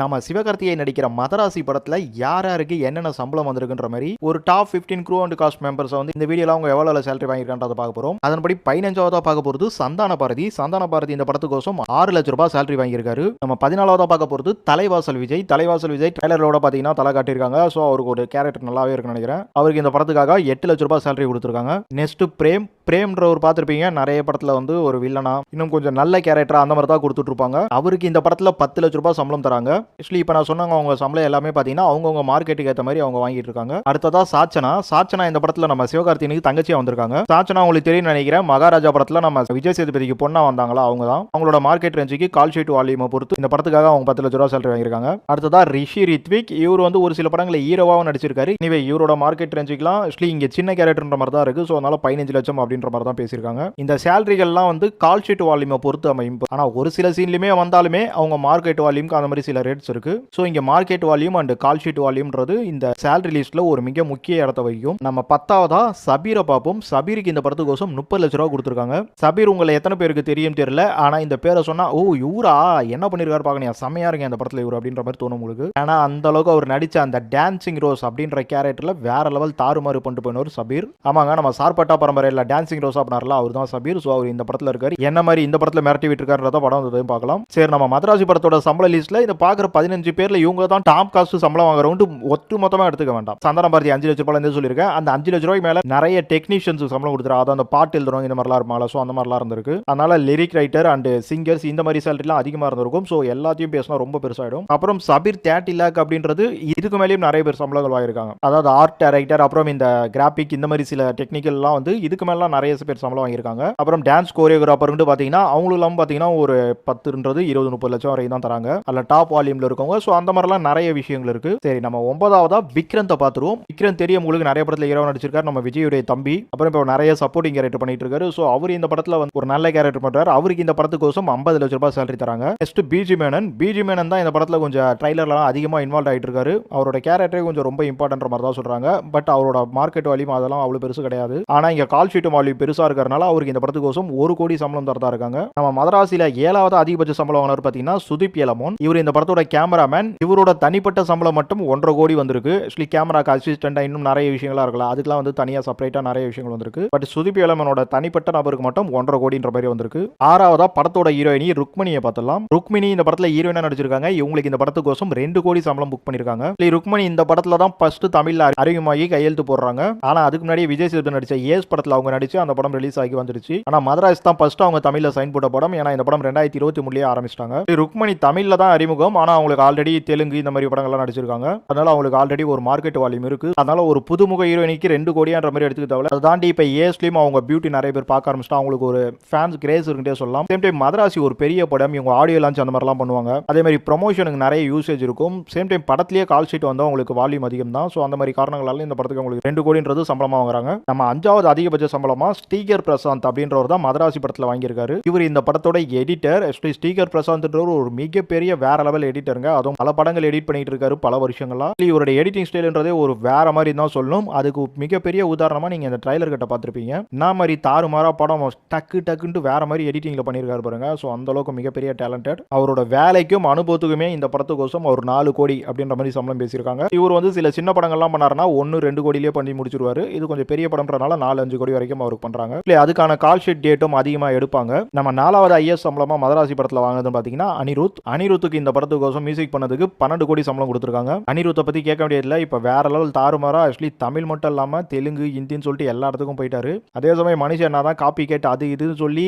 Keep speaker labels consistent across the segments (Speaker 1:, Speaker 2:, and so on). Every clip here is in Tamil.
Speaker 1: நம்ம சிவகார்த்திகை நடிக்கிற மதராசி படத்துல யார் யாருக்கு என்னென்ன சம்பளம் வந்திருக்குன்ற மாதிரி ஒரு top 15 crew and cast members வந்து இந்த வீடியோல அவங்க எவ்வளவு சேலரி வாங்கியிருக்கான்றதை பார்க்க போறோம். அதன்படி பதினஞ்சாவதா பார்க்க போறது சந்தான பாரதி. சந்தான பாரதி இந்த படத்துக்கோசம் ஆறு லட்ச ரூபாய் சேலரி வாங்கியிருக்காரு. நம்ம பதினாலாவதா பார்க்க போறது தலைவாசல் விஜய். தலைவாசல் விஜய் ட்ரைலரோட பாத்தீங்கன்னா தலை காட்டியிருக்காங்க. ஸோ அவருக்கு ஒரு கேரக்டர் நல்லாவே இருக்குன்னு நினைக்கிறேன். அவருக்கு இந்த படத்துக்காக எட்டு லட்ச ரூபாய் சேலரி கொடுத்துருக்காங்க. நெக்ஸ்ட் பிரேம் பிரேம்ன்றவர் பார்த்துருப்பீங்க. நிறைய படத்தில் வந்து ஒரு வில்லனா இன்னும் கொஞ்சம் நல்ல கேரக்டர் அந்த மாதிரி தான் கொடுத்துட்ருப்பாங்க. அவருக்கு இந்த படத்தில் பத்து லட்ச ரூபாய் சம்பளம் தராங்க. ஆக்சுவலி இப்போ நான் சொன்னாங்க அவங்க சம்பளம் எல்லாமே பார்த்தீங்கன்னா அவங்கவுங்க மார்க்கெட்டுக்கு ஏற்ற மாதிரி அவங்க வாங்கிட்டு இருக்காங்க. அடுத்ததாக சாச்சனா. சாச்சனா இந்த படத்தில் நம்ம சிவகார்த்தினுக்கு தங்கச்சியாக வந்திருக்காங்க. சாச்சனா உங்களுக்கு தெரியும் நினைக்கிறேன். மகாராஜா படத்தில் நம்ம விஜய் சேதுபதிக்கு பொண்ணாக வந்தாங்களா அவங்க தான் அவங்களோட மார்க்கெட் ரேஞ்சுக்கு கால் ஷீட் வால்யூமை பொறுத்து இந்த படத்துக்காக அவங்க பத்து லட்ச ரூபா சேலரி வாங்கியிருக்காங்க. அடுத்ததா ரிஷி ரித்விக். இவர் வந்து ஒரு சில படங்களில் ஹீரோவாகவும் நடிச்சிருக்காரு. இனிவே இவரோட மார்க்கெட் ரேஞ்சுக்குலாம் ஆக்சுவலி இங்கே சின்ன கேரக்டர்ன்ற மாதிரி தான் இருக்குது ஸோ அதனால பதினஞ்சு லட்சம் அப்படின்ற மாதிரி தான் பேசியிருக்காங்க. இந்த சேலரிகள்லாம் வந்து கால் ஷீட் வால்யூமை பொறுத்து அமையும். ஆனா ஒரு சில சீன்லையுமே வந்தாலுமே அவங்க மார்க்கெட் வால்யூம்க்கு அந்த மாதிரி சில ரேட்ஸ் இருக்கு. ஸோ இங்க market volume and call sheet வால்யூம்ன்றது இந்த சேலரி லிஸ்ட்ல ஒரு மிக முக்கிய இடத்த வகிக்கும். நம்ம பத்தாவதா சபீரை பார்ப்போம். சபீருக்கு இந்த படத்துக்கோசம் முப்பது லட்ச ரூபா கொடுத்துருக்காங்க. சபீர் உங்களை எத்தனை பேருக்கு தெரியும் தெரியல. ஆனா இந்த பேரை சொன்னா ஓ இவரா? என்ன பண்ணிருக்காரு பாக்கணும் செம்மையா இருக்கு அந்த படத்துல இவர் அப்படின்ற மாதிரி தோணும் உங்களுக்கு. ஆனா அந்த அளவுக்கு அவர் நடிச்ச அந்த டான்சிங் ரோஸ் அப்படின்ற கேரக்டர்ல வேற லெவல் தாறுமாறு பண்ணிட்டு போயினவர் சபீர். ஆமாங்க நம்ம சார்பட்டா பரம்பரையில் டான்சிங் ரோஸ் அப்படின்னார்ல அவர் தான் சபீர். ஸோ அவர் இந்த படத்துல இருக்காரு. என்ன மாதிரி இந்த படத்தில் மிரட்டி விட்டுருக்காருன்றத படம் வந்ததையும் பார்க்கலாம். சரி நம்ம மதராசி படத்தோட சம்பள லிஸ்ட்ல இதை பார்க்குற பதினஞ்சு பேர்ல இவங்க தான் டாப் காஸ்ட் சம்பளம் வாங்குறவங்க ஒட்டு மொத்தமாக எடுத்துக்க வேண்டாம். சந்தன பாரதி அஞ்சு லட்ச ரூபாய் சொல்லியிருக்கேன். அந்த அஞ்சு லட்ச ரூபாய்க்கு மேலே நிறைய டெக்னீஷியன்ஸ் சம்பளம் கொடுத்துரு அதான் அந்த பாட்டு எழுதுறவங்க இந்த மாதிரிலாம் இருப்பாங்களா ஸோ அந்த மாதிரிலாம் இருந்திருக்கு. அதனால லிரிக் ரைட்டர் அண்ட் சிங்கர்ஸ் இந்த மாதிரி சேலரிலாம் அதிகமாக இருந்திருக்கும். ஸோ எல்லாத்தையும் பேசினா ரொம்ப பெருசாகிடும் அப்புறம் சபீர் தேர்ட்டி லேக் அப்படின்றது இதுக்கு மேலேயும் நிறைய பேர் சம்பளங்கள் வாங்கியிருக்காங்க. அதாவது ஆர்ட் டைரக்டர் அப்புறம் இந்த கிராபிக் இந்த மாதிரி சில டெக்னிக்கல்லாம் வந்து இதுக்கு மேலாம் நிறைய பேர் சம்பளம் வாங்கியிருக்காங்க. அப்புறம் டான்ஸ் கோரியோகிராஃபர்னு பார்த்தீங்கன்னா அவங்களும் பார்த்தீங்கன்னா ஒரு பத்துன்றது இருபது முப்பது லட்சம் வரைக்கும் தான் தராங்க. அதில் டாப் வால்யூமில் இருக்கவங்க. ஸோ அந்த மாதிரிலாம் நிறைய விஷயங்கள் இருக்கு. சரி நம்ம ஒன்பதாவதா விக்ரந்தை பார்த்துருவோம். விக்ரந்த் தெரியும் உங்களுக்கு நிறைய படத்தில் ஹீரோ நடிச்சிருக்காரு. நம்ம விஜயுடைய தம்பி. அப்புறம் இப்போ நிறைய சப்போர்ட்டிங் கேரக்டர் பண்ணிட்டு இருக்காரு. ஸோ அவர் இந்த படத்தில் வந்து ஒரு நல்ல கேரக்டர் பண்ணுறாரு அவருக்கு இந்த படத்துக்கோசம் ஐம்பது லட்ச ரூபாய் சேலரி தராங்க. Next PG Menon PG Menon தான் இந்த படத்தில் கொஞ்சம் ட்ரைலர்லாம் அதிகமாக இன்வால்வ் ஆகிட்டு இருக்காரு. அவரோட கேரக்டரே கொஞ்சம் ரொம்ப இம்பார்ட்டன்ற மாதிரி தான் சொல்கிறாங்க பட் அவரோட மார்க்கெட் வால்யூம் அதெல்லாம் அவ்வளோ பெருசு கிடையாது. ஆனால் இங்கே கால் ஷீட் வால்யூம் பெருசாக இருக்கிறனால அவருக்கு இந்த படத்துக்கோசம் ஒரு கோடி சம்பளம் தரதா இருக்காங்க. நம்ம மதராசியில் ஏழாவது அதிகபட்ச சம்பளம் வாங்கினார் பார்த்தீங்கன்னா சுதீப் எலமோன் இவர் இந்த படத்தோட கேமராமேன். இவரோட தனிப்பட்ட சம்பளம் மட்டும் ஒன்றரை கோடி வந்திருக்கு. ஆக்சுவலி கேமராக்கு அசிஸ்டண்டாக இன்னும் நிறைய விஷயங்களாக இருக்கலாம் அதுக்கெல்லாம் வந்து தனியாக செப்பரேட்டாக நிறைய விஷயங்கள் வந்திருக்கு. பட் சுதீப் எலமனோட தனிப்பட்ட நபருக்கு மட்டும் ஒன்றரை கோடின்ற மாதிரி வந்திருக்கு. ஆறாவதா படத்தோட ஹீரோயினி ருக்மணியை பார்த்தலாம் ருக்மிணி இந்த படத்தில் ஹீரோயினா நடிச்சிருக்காங்க. இவங்களுக்கு இந்த படத்துக்கோசம் ரெண்டு கோடி சம்பளம் புக் பண்ணிருக்காங்க. இல்லை ருக்மணி இந்த படத்துல தான் ஃபர்ஸ்ட் தமிழ்ல அறிமுகமாகி கையெழுத்து போடுறாங்க. ஆனா அதுக்கு முன்னாடி விஜய் சேதுபதி நடிச்ச ஏஸ் படத்துல அவங்க நடிச்ச அந்த படம் ரிலீஸ் ஆகி வந்துருச்சு ஆனா மதராஸ் தான் ஃபர்ஸ்ட் அவங்க தமிழ்ல சைன் போட்ட படம். ஏன்னா இந்த படம் ரெண்டாயிரத்தி இருபத்தி மூணுலயே ஆரம்பிச்சிட்டாங்க. ருக்மணி தமிழ்ல தான் அறிமுகம். ஆனா அவங்களுக்கு ஆல்ரெடி தெலுங்கு இந்த மாதிரி படங்கள்லாம் நடிச்சிருக்காங்க. அதனால அவங்களுக்கு ஆல்ரெடி ஒரு மார்க்கெட் வால்யூம் இருக்கு. அதனால ஒரு புதுமுக ஹீரோயினிக்கு ரெண்டு கோடியான்ற மாதிரி எடுத்துக்க தேவை அதை தாண்டி இப்போ ஏஸ்லயும் அவங்க பியூட்டி நிறைய பேர் பார்க்க ஆரம்பிச்சிட்டா அவங்களுக்கு ஒரு ஃபேன்ஸ் கிரேஸ் இருக்குன்னே சொல்லலாம். சேம் டைம் மதராசி ஒரு பெரிய படம். இவங்க ஆடியோ லான்ச் அந்த மாதிரிலாம் பண்ணுவாங்க. அதே மாதிரி ப்ரொமோஷனுக்கு நிறைய யூசேஜ் இருக்கும். சேம் டைம் படத்திலேயே கால் ஷீட் வந்தால் அவங்களுக்கு வால்யூம் அதிகம் தான். ஸோ அந்த மாதிரி காரணங்களால இந்த படத்துக்கு அவங்களுக்கு ரெண்டு கோடின்றது சம்பளமாக வாங்குறாங்க. நம்ம அஞ்சாவது அதிகபட்ச சம்பளமா ஸ்டீகர் பிரசாந்த் அப்படின்றவர் தான் மதராசி படத்தில் வாங்கியிருக்காரு. இவர் இந்த படத்தோட எடிட்டர் ஆக்சுவலி ஸ்டீகர் பிரசாந்த்ன்றவர் ஒரு மிகப்பெரிய வேற லெவல் எடிட்டருங்க அதுவும் பல படங்கள் எடிட் பண்ணிட்டு இருக்காரு பல வருஷங்களா. இவருடைய எடிட்டிங் ஸ்டைல்ன்றதே ஒரு வேற மாதிரி தான் சொல்லணும் அதுக்கு மிகப்பெரிய உதாரணமா நீங்க இந்த ட்ரைலர் கிட்ட பார்த்துருப்பீங்க. நான் மாதிரி தாறுமாறா படம் டக்கு டக்குன்ட்டு வேற மாதிரி எடிட்டிங்ல பண்ணியிருக்காரு பாருங்க. ஸோ அந்த அளவுக்கு மிகப்பெரிய டேலண்டட் அவரோட வேலைக்கும் அனுபவத்துக்குமே இந்த படத்துக்கோசம் அவர் நாலு கோடி அப்படின்ற மாதிரி சம்பளம் பேசியிருக்காங்க. இவர் வந்து சில சின்ன படங்கள்லாம் பண்ணாருன்னா ஒன்று ரெண்டு கோடியிலே பண்ணி முடிச்சிருவாரு. இது கொஞ்சம் பெரிய படம்ன்றனால நாலு அஞ்சு கோடி வரைக்கும் அவருக்கு பண்றாங்க. இல்லை அதுக்கான கால் ஷீட் டேட்டும் அதிகமாக எடுப்பாங்க. நம்ம நாலாவது ஐஎஸ் சம்பளமாக மதராசி படத்தில் வாங்கினதுன்னு பார்த்தீங்கன்னா அனிருத். அனிருத்துக்கு இந்த படத்துக்கோசம் மியூசிக் பண்ணதுக்கு பன்னெண்டு கோடி சம்பளம் கொடுத்துருக்காங்க. அனிருத்தை பற்றி கேட்க வேண்டியதில்லை. இப்போ வேற லெவல் தாறுமாறாக ஆக்சுவலி தமிழ் மட்டும் இல்லாமல் தெலுங்கு ஹிந்தின்னு சொல்லிட்டு எல்லா இடத்துக்கும் போயிட்டாரு. அதே சமயம் மனுஷன் என்ன தான் காப்பி கேட்டு அது இதுன்னு சொல்லி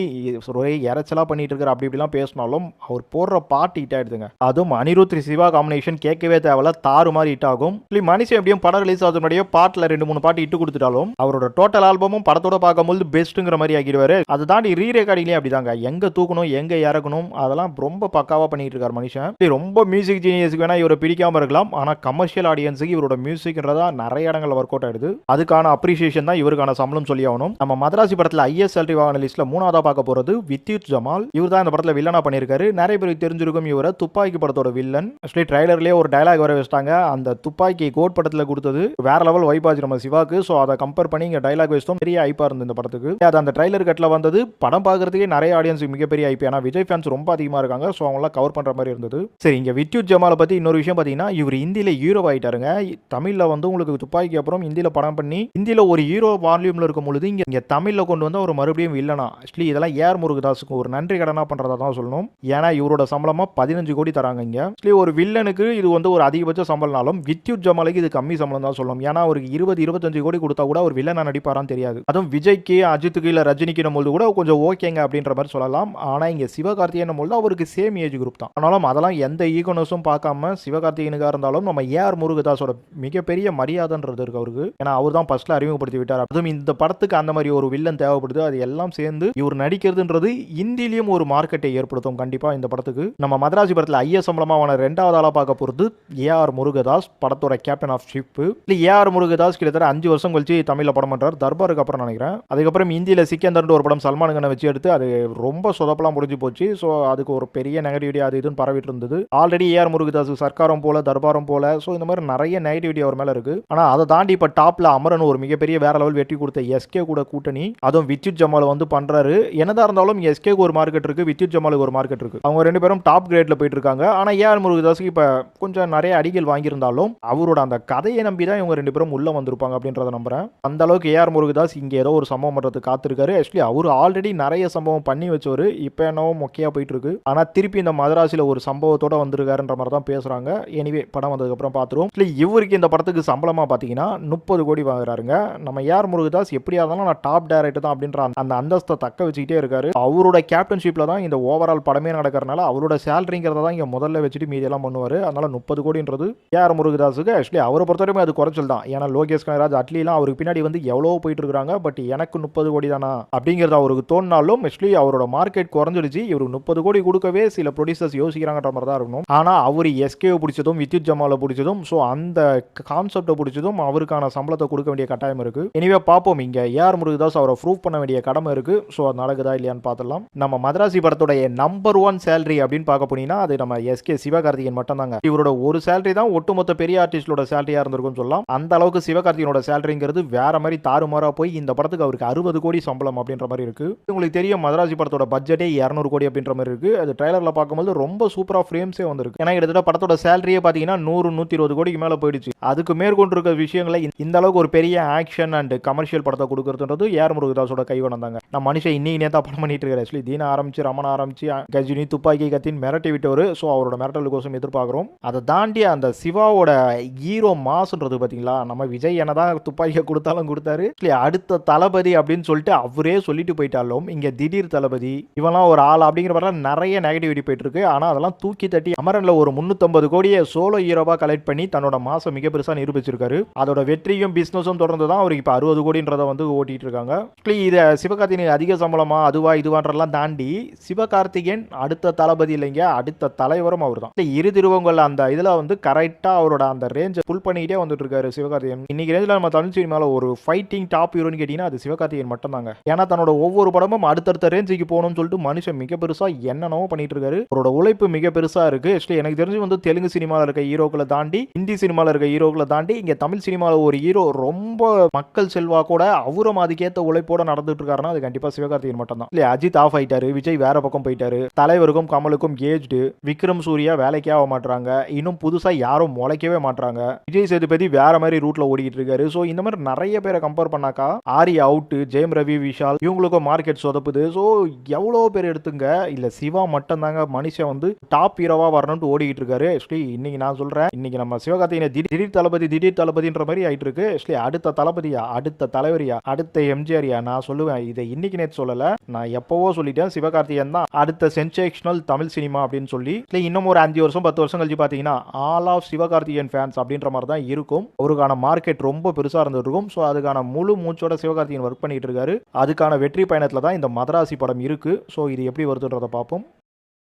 Speaker 1: ஒரே இறைச்சலாக பண்ணிட்டு இருக்கிற அப்படி இப்படிலாம் பேசினாலும் அவர் போடுற பாட்டு ஹிட் ஆயிடுதுங்க. அதுவும் அனிருத் சிவா காம்பினேஷன் கேட்கவே தேவையில்ல. தாறு மாதிரி ஹிட் ஆகும் மனுஷன் எப்படியும் படம் ரிலீஸ் ஆகுது முன்னாடியே பாட்டில் ரெண்டு மூணு பாட்டு இட்டு கொடுத்துட்டாலும் அவரோட டோட்டல் ஆல்பமும் படத்தோட பார்க்கும்போது பெஸ்ட்டுங்கிற மாதிரி ஆகிடுவார் அதை தாண்டி ரீ ரெக்கார்டிங்லேயே அப்படிதாங்க. எங்க தூக்கணும் எங்க இறக்கணும் அதெல்லாம் ரொம்ப பக்காவா பண்ணிட்டு இருக்கார் மனுஷன் ரொம்ப மியூசிக் ஜீனியஸுக்கு வேணா இவரை பிடிக்காம இருக்கலாம். ஆனா கமர்ஷியல் ஆடியன்ஸுக்கு இவரோட மியூசிக்ன்றதா நிறைய இடங்களில் ஒர்க் அவுட் ஆயிடுது. அதுக்கான அப்ரிசியேஷன் தான் இவருக்கான சம்பளம் சொல்லி ஆகணும். நம்ம மதராசி படத்துல ஐஎஸ் சேலரி வாங்கின லிஸ்ட்ல மூணாவதா பார்க்க போறது வித்யுத் ஜமால். இவர் தான் இந்த படத்தில் வில்லனா பண்ணியிருக்காரு நிறைய பேருக்கு தெரிஞ்சிருக்கும் இவரை துப்பாக்கி படத்தோட வில்லன் ஆக்சுவலி ட்ரைலர்லேயே ஒரு டயலாக் வர வச்சிட்டாங்க. அந்த துப்பாக்கி கோட் படத்துல கொடுத்தது வேற லெவல் வைப்பாச்சு நம்ம சிவாக்கு. ஸோ அதை கம்பேர் பண்ணி இங்கே டைலாக் வச்சதும் பெரிய ஐப்பா வந்து இந்த படத்துக்கு. அது அந்த ட்ரைலர் கட்டில் வந்தது. படம் பார்க்கறதுக்கே நிறைய ஆடியன்ஸ் மிகப்பெரிய ஐபி ஆனால் விஜய் ஃபேன்ஸ் ரொம்ப அதிகமாக இருக்காங்க. ஸோ அவங்களாம் கவர் பண்ணுற மாதிரி இருந்தது. சரி இங்கே வித்யுத் ஜமாலை பற்றி இன்னொரு விஷயம் பார்த்தீங்கன்னா இவர் ஹிந்தியில் ஹீரோ ஆகிட்டாருங்க தமிழில் வந்து உங்களுக்கு துப்பாக்கி அப்புறம் ஹிந்தியில் படம் பண்ணி ஹிந்தியில் ஒரு ஹீரோ வால்யூமில் இருக்கும் பொழுது இங்கே இங்கே தமிழில் கொண்டு வந்து அவர் மறுபடியும் வில்லனா ஆக்சுவலி இதெல்லாம் ஏஆர் முருகதாஸுக்கு ஒரு நன்றி கடனாக பண்ணுறதா தான் சொல்லணும். ஏன்னா இவரோட சம்பளமாக பதினஞ்சு கோடி தராங்க இங்கே. ஆக்சுவலி ஒரு வில்லனுக்கு இது வந்து ஒரு அதிகபட்ச சம்பளம்னாலும் வித்யுத் ஜமாலுக்கு இது கம்மி சம்பளம் தான் சொல்லணும் ஏன்னா அவருக்கு இருபது இருபத்தஞ்சு கோடி கொடுத்தா கூட ஒரு வில்லனாக நடிப்பாரான்னு தெரியாது. அதுவும் விஜய்க்கு அஜித்துக்கு இல்லை ரஜினிக்கு போது கூட கொஞ்சம் ஓகேங்க அப்படின்ற மாதிரி சொல்லலாம். ஆனால் இங்கே சிவகார்த்திகேயன் போது அவருக்கு சேம் ஏஜ் குரூப் தான். ஆனாலும் அதெல்லாம் எந்த ஈகோனஸும் பார்க்காம சிவகார்த்திகேயனுக்காக இருந்தாலும் நம்ம ஏஆர் முருகதாஸோட மிகப்பெரிய மரியாதைன்றது இருக்கு அவருக்கு. ஏன்னா அவர் தான் ஃபர்ஸ்ட்ல அறிமுகப்படுத்தி விட்டார். அதுவும் இந்த படத்துக்கு அந்த மாதிரி ஒரு வில்லன் தேவைப்படுது. அது எல்லாம் சேர்ந்து இவர் நடிக்கிறதுன்றது இந்தியிலையும் ஒரு மார்க்கெட்டை ஏற்படுத்தும் கண்டிப்பாக இந்த படத்துக்கு. நம்ம மதராசி படத்தில் ஐய சம்பளமான ரெண்டாவது ஆளாக பார்க்க போகிறது ஏஆர் முருகதாஸ் படத்தோட கேப்டன் ஆஃப் ஷிப் இல்லை ஏஆர் முருகதாஸ் கிட்டத்தட்ட அஞ்சு வருஷம் கழிச்சு தமிழில் படம் பண்றாரு. தர்பாருக்கு அப்புறம் நினைக்கிறேன். அதுக்கப்புறம் இந்தியில் சிக்கந்தர்ன்ற ஒரு படம் சல்மான் வச்சு எடுத்து அது ரொம்ப சொதப்பலாம் முடிஞ்சு போச்சு. ஸோ அதுக்கு ஒரு பெரிய நெகட்டிவிட்டி அது இதுன்னு பரவிட்டு இருந்தது. ஆல்ரெடி ஏஆர் முருகதாஸ் சர்க்காரம் போல தர்பாரம் போல. ஸோ இந்த மாதிரி நிறைய நெகட்டிவிட்டி அவர் மேல இருக்கு. ஆனா அதை தாண்டி இப்போ டாப்ல அமரன் ஒரு மிகப்பெரிய வேற லெவல் வெற்றி கொடுத்த எஸ்கே கூட கூட்டணி அதுவும் வித்யுத் ஜமால் வந்து பண்றாரு. என்னதா இருந்தாலும் எஸ்கேக்கு ஒரு மார்க்கெட் இருக்கு வித்யுத் ஜமாலுக்கு ஒரு மார்க்கெட் இருக்கு. அவங்க ரெண்டு பேரும் டாப் கிரேட்ல போயிட்டு இருக்காங்க. ஆனா ஏஆர் முருகதாஸுக்கு இப்போ கொஞ்சம் நிறைய அடிகள் வாங்கியிருந்தாலும் அவரோட அந்த கதையை நம்பி தான் இவங்க ரெண்டு பேரும் உள்ள வந்திருப்பாங்க அப்படின்றத நம்புறேன். அந்த அளவுக்கு ஏஆர் முருகதாஸ் இங்கே ஏதோ ஒரு சம்பவம் பண்ணுறதுக்கு காத்திருக்காரு. ஆக்சுவலி அவர் ஆல்ரெடி நிறைய சம்பவம் பண்ணி வச்சவர். இப்போ என்னவோ மொக்கையா போயிட்டு இருக்கு ஆனா திருப்பி இந்த மதராசியில் ஒரு சம்பவத்தோட வந்திருக்காருன்ற மாதிரி தான் பேசுறாங்க. எனிவே படம் வந்ததுக்கப்புறம் பார்த்துருவோம் இல்லை இவருக்கு இந்த படத்துக்கு சம்பளமா பாத்தீங்கன்னா முப்பது கோடி வாங்குறாருங்க. நம்ம யார் முருகதாஸ் எப்படியா இருந்தாலும் நான் டாப் டேரக்டர் தான் அப்படின்ற அந்த- அந்தஸ்தை தக்க வச்சுக்கிட்டே இருக்காரு. அவரோட கேப்டன்ஷிப்ல தான் இந்த ஓவரால் படமே நடக்கிறனால அவரோட சேலரிங்கிறத தான் இங்க முதல்ல வச்சுட்டு மீதியெல்லாம் பண்ணுவாரு. அதனால முப்பது கோடின்றது ஏஆர் முருகதாஸுக்கு ஆக்சுவலி அவரை பொறுத்தவரைக்கும் அது குறைச்சல் தான். ஏன்னா லோகேஷ் கனராஜ் அட்லிலாம் அவருக்கு பின்னாடி வந்து எவ்வளோ போயிட்டு இருக்காங்க பட் எனக்கு முப்பது கோடி தானா? அப்படிங்கிறது அவருக்கு தோணினாலும் ஆக்சுவலி அவரோட மார்க்கெட் குறைஞ்சிடுச்சு. இவருக்கு முப்பது கோடி கொடுக்கவே சில ப்ரொடியூசர்ஸ் யோசிக்கிறாங்கன்ற மாதிரி தான் இருக்கணும். ஆனால் அவர் எஸ்கேவை பிடிச்சதும் வித்யுத் ஜமாலை பிடிச்சதும் ஸோ அந்த கான்செப்டை பிடிச்சதும் அவருக்கான சம்பளத்தை கொடுக்க வேண்டிய கட்டாயம் இருக்கு. எனவே பார்ப்போம். இங்க ஏஆர் முருகதாஸ் அவரை ப்ரூவ் பண்ண வேண்டிய கடமை இருக்கு. ஸோ அது நடக்குதா இல்லையான்னு பார்த்துடலாம். நம்ம மதராசி படத்துடைய நம்பர் ஒன் சேலரி அப்படின்னு பார்க்க போனீங்கன்னா அது நம்ம எஸ்கே சிவகார்த்திகேயன் மட்டும் தாங்க இவரோட ஒரு சேலரி தான் ஒட்டுமொத்த பெரிய ஆர்டிஸ்டோட சேலரியா இருந்திருக்கும் சொல்லலாம். அந்த அளவுக்கு சிவகார்த்திகனோட சேலரிங்கிறது வேற மாதிரி தாறுமாறா போய் இந்த படத்துக்கு அவருக்கு அறுபது கோடி சம்பளம் அப்படின்ற மாதிரி இருக்கு. உங்களுக்கு தெரியும் மதராசி படத்தோட பட்ஜெட்டே இரநூறு கோடி அப்படின்ற மாதிரி இருக்குது அது ட்ரைலரில் பார்க்கும்போது ரொம்ப சூப்பராக ஃப்ரேம்ஸே வந்திருக்கு. ஏன்னா கிட்டத்தட்ட படத்தோட சேலரியே பார்த்தீங்கன்னா நூறு நூற்றி இருபது கோடிக்கு மேலே போயிடுச்சு. அதுக்கு மேற்கொண்டு இருக்க விஷயங்களை இந்த- அளவுக்கு ஒரு பெரிய ஆக்ஷன் அண்ட் கமர்ஷியல் படத்தை கொடுக்குறதுன்றது ஏர் முருகதாஸோட கைவனம் தாங்க நம்ம மனுஷன் இன்னைக்கு நேத்தா படம் பண்ணிட்டு இருக்காரு. ஆக்சுவலி தீன ஆரம்பிச்சு ரமண ஆரம்பிச்சு கஜினி துப்பாக்கி கத்தின் மிரட்டி விட்டவர். ஸோ அவரோட மிரட்டலுக்கோசம் எதிர்பார்க்குறோம். அதை தாண்டி அந்த சிவாவோட ஹீரோ மாசுன்றது பார்த்தீங்களா நம்ம விஜய் என்னதான் துப்பாக்கியை கொடுத்தாலும் கொடுத்தாரு. அடுத்த அடுத்த தளபதி அப்படின்னு சொல்லிட்டு அவரே சொல்லிட்டு போயிட்டாலும் இங்க திடீர் தளபதி இவெல்லாம் ஒரு ஆள் அப்படிங்கிற மாதிரி நிறைய நெகட்டிவிட்டி போயிட்டு இருக்கு ஆனா அதெல்லாம் தூக்கி தட்டி அமரனில் ஒரு முந்நூற்றம்பது கோடியை சோலோ ஹீரோவாக கலெக்ட் பண்ணி தன்னோட மாசம் மிக பெருசா நிரூபிச்சிருக்காரு. அதோட வெற்றியும் பிசினஸும் தொடர்ந்து தான் அவருக்கு இப்போ அறுபது கோடின்றதை வந்து ஓட்டிட்டு இருக்காங்க. Actually, இதை சிவகார்த்திகேயன் அதிக சம்பளமா அதுவா இதுவான்றதெல்லாம் தாண்டி சிவகார்த்திகேயன் அடுத்த தளபதி இல்லைங்க அடுத்த தலைவரும் அவர் தான் இரு திருவங்கள் அந்த இதுல வந்து கரெக்டா அவரோட அந்த ரேஞ்சை புல் பண்ணிக்கிட்டே வந்துட்டு இருக்காரு சிவகார்த்திகேயன். இன்னைக்கு ரேஞ்சில் நம்ம தமிழ் சினிமாவில் ஒரு ஃபைட்டிங் டாப் ஹீரோன்னு கேட்டிங்கன்னா அது சிவகார்த்திகேயன் மட்டும்தாங்க. ஏன்னா தன்னோட ஒவ்வொரு படமும் அடுத்தடுத்த ரேஞ்சுக்கு போகணும்னு சொல்லிட்டு மனுஷன் மிக பெருசா என்னென்னவோ பண்ணிட்டு இருக்காரு அவரோட உழைப்பு மிக பெருசா இருக்கு. ஆக்சுவலி எனக்கு தெரிஞ்சு வந்து தெலுங்கு சினிமாவில் இருக்க ஹீரோக்களை தாண்டி ஹிந்தி சினிமாவில் இருக்க ஹீரோக்களை தாண்டி இங்க தமிழ் சினிமாவில் ஒரு ஹீரோ ரொம்ப மக்கள் செல்வா கூட அவரும் அதுக்கேற்ற உழைப்போட நடந்துட்டு இருக்காருன்னா அது கண்டிப்பா சிவகார்த்திகேயன் மட்டும் தான் இல்லையா அஜித் ஆஃப் ஆயிட்டாரு விஜய் வேற பக்கம் போயிட்டாரு. தலைவருக்கும் கமலுக்கும் ஏஜ்டு விக்ரம் சூர்யா வேலைக்கே ஆக மாட்டாங்க இன்னும் புதுசா யாரும் முளைக்கவே மாட்டாங்க விஜய் சேதுபதி வேற மாதிரி ரூட்ல ஓடிக்கிட்டு இருக்காரு ஸோ இந்த மாதிரி நிறைய பேரை கம்பேர் பண்ணாக்கா ஆரியா அவுட்டு ஜெயம் ரவி விஷால் இவங்களுக்கும் மார்க்கெட் சொதப்புது. ஸோ எவ்வளோ பேர் எடுத்துங்க? இல்லை சிவா மட்டும்தாங்க மனுஷன் வந்து டாப் ஹீரோவாக வரணும்னு ஓடிக்கிட்டு இருக்காரு. ஆக்சுவலி இன்னைக்கு நான் சொல்கிறேன் இன்னைக்கு நம்ம சிவகார்த்திகேயன் திடீர் திடீர் தளபதி திடீர் தளபதின்ற மாதிரி ஆயிட்டு இருக்கு ஆக்சுவலி அடுத்த தளபதியா அடுத்த தலைவரியா அடுத்த எம்ஜிஆரியா நான் சொல்லுவேன். இதை இன்னைக்கு நேற்று சொல்லலை நான் எப்போவோ சொல்லிட்டேன் சிவகார்த்திகேயன் தான் அடுத்த சென்சேஷனல் தமிழ் சினிமா அப்படின்னு சொல்லி. இல்லை இன்னும் ஒரு அஞ்சு வருஷம் பத்து வருஷம் கழிச்சு பார்த்தீங்கன்னா ஆல் ஆஃப் சிவகார்த்திகேயன் ஃபேன்ஸ் அப்படின்ற மாதிரி தான் இருக்கும். அவருக்கான மார்க்கெட் ரொம்ப பெருசாக இருந்துட்டு இருக்கும் ஸோ அதுக்கான முழு மூச்சோட சிவகார்த்திகேயன் ஒர்க் பண்ணிட்டு இருக்காரு. அதுக்கான வெற்றி பயணத்தில் தான் இந்த மதராசி படம் இருக்கு. ஸோ இது எப்படி வருதுன்றதை பார்ப்போம்.